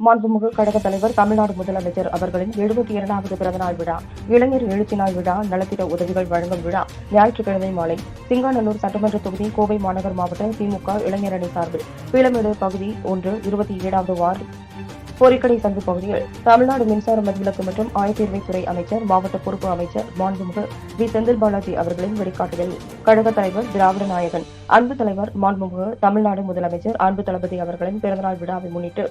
மாண்புமிகு கழக தலைவர் தமிழ்நாடு முதலமைச்சர் அவர்களின் எழுபத்தி இரண்டாவது பிறந்தநாள் விழா இளைஞர் எழுச்சி நாள் விழா நலத்திட்ட உதவிகள் வழங்கும் விழா ஞாயிற்றுக்கிழமை மாலை சிங்காநல்லூர் சட்டமன்ற தொகுதி கோவை மாநகர் மாவட்ட திமுக இளைஞரணி சார்பில் பீளமேடு பகுதி ஒன்று இருபத்தி ஏழாவது வார்டு பொறிக்கடை சந்து பகுதியில் தமிழ்நாடு மின்சார மதிவிலக்கு மற்றும் ஆயத்தீர்வைத்துறை அமைச்சர் மாவட்ட பொறுப்பு அமைச்சர் மாண்புமிகு வி. செந்தில் பாலாஜி அவர்களின் வழிகாட்டுதல் கழக தலைவர் திராவிட நாயகன் அன்பு தலைவர் மாண்புமிகு தமிழ்நாடு முதலமைச்சர் அன்பு தளபதி அவர்களின் பிறந்தநாள் விழாவை முன்னிட்டு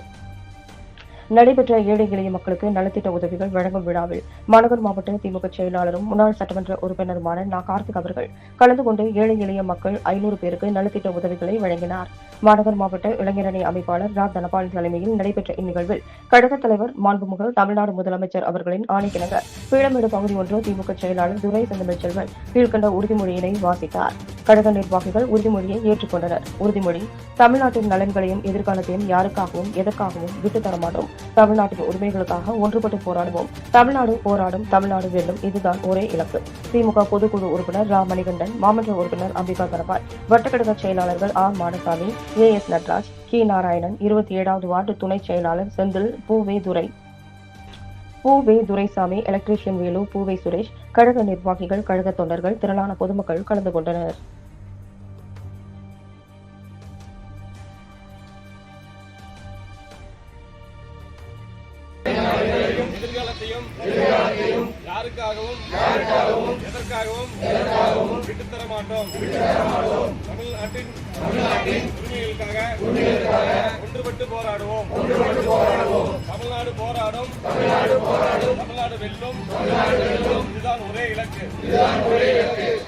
நடைபெற்ற ஏழை எளிய மக்களுக்கு நலத்திட்ட உதவிகள் வழங்கும் விழாவில் மாநகர் மாவட்ட திமுக செயலாளரும் முன்னாள் சட்டமன்ற உறுப்பினருமான நா. கார்த்திக் அவர்கள் கலந்து கொண்டு ஏழை எளிய மக்கள் ஐநூறு பேருக்கு நலத்திட்ட உதவிகளை வழங்கினார். மாநகர் மாவட்ட இளைஞரணி அமைப்பாளர் ரா. தனபால் தலைமையில் நடைபெற்ற இந்நிகழ்வில் கழகத் தலைவர் மாண்புமுக தமிழ்நாடு முதலமைச்சர் அவர்களின் ஆணைக்கிணங்க பீளமேடு பகுதி ஒன்று திமுக செயலாளர் துரை செந்தமிழ்ச்செல்வன் கீழ்கண்ட உறுதிமொழியினை வாசித்தார். கழக நிர்வாகிகள் உறுதிமொழியை ஏற்றுக்கொண்டனர். உறுதிமொழி தமிழ்நாட்டின் நலன்களையும் எதிர்காலத்தையும் யாருக்காகவும் எதற்காகவும் விட்டு தரமாட்டோம் தமிழ்நாட்டின் உரிமைகளுக்காக ஒன்றுபட்டு போராடுவோம். தமிழ்நாடு போராடும் தமிழ்நாடு வெல்லும் இதுதான் ஒரே இலக்கு. திமுக பொதுக்குழு உறுப்பினர் ரா மணிகண்டன் மாமன்ற உறுப்பினர் அம்பிகா தனபால் வட்டக்கழக செயலாளர்கள் R. Madasamy A. S. Natraj கி. நாராயணன் இருபத்தி ஏழாவது வார்டு துணைச் செயலாளர் செந்தில் பூவே துரை பூவே துரைசாமி எலக்ட்ரீஷியன் வேலு பூவே சுரேஷ் கழக நிர்வாகிகள் கழக தொண்டர்கள் திரளான பொதுமக்கள் கலந்து கொண்டனர். எதிர்காலத்தையும் யாருக்காகவும் எதற்காகவும் மாட்டோம். தமிழ்நாட்டின் உரிமைகளுக்காக ஒன்றுபட்டு போராடுவோம். தமிழ்நாடு போராடும். தமிழ்நாடு வெல்லும். இதுதான் ஒரே இலக்கு.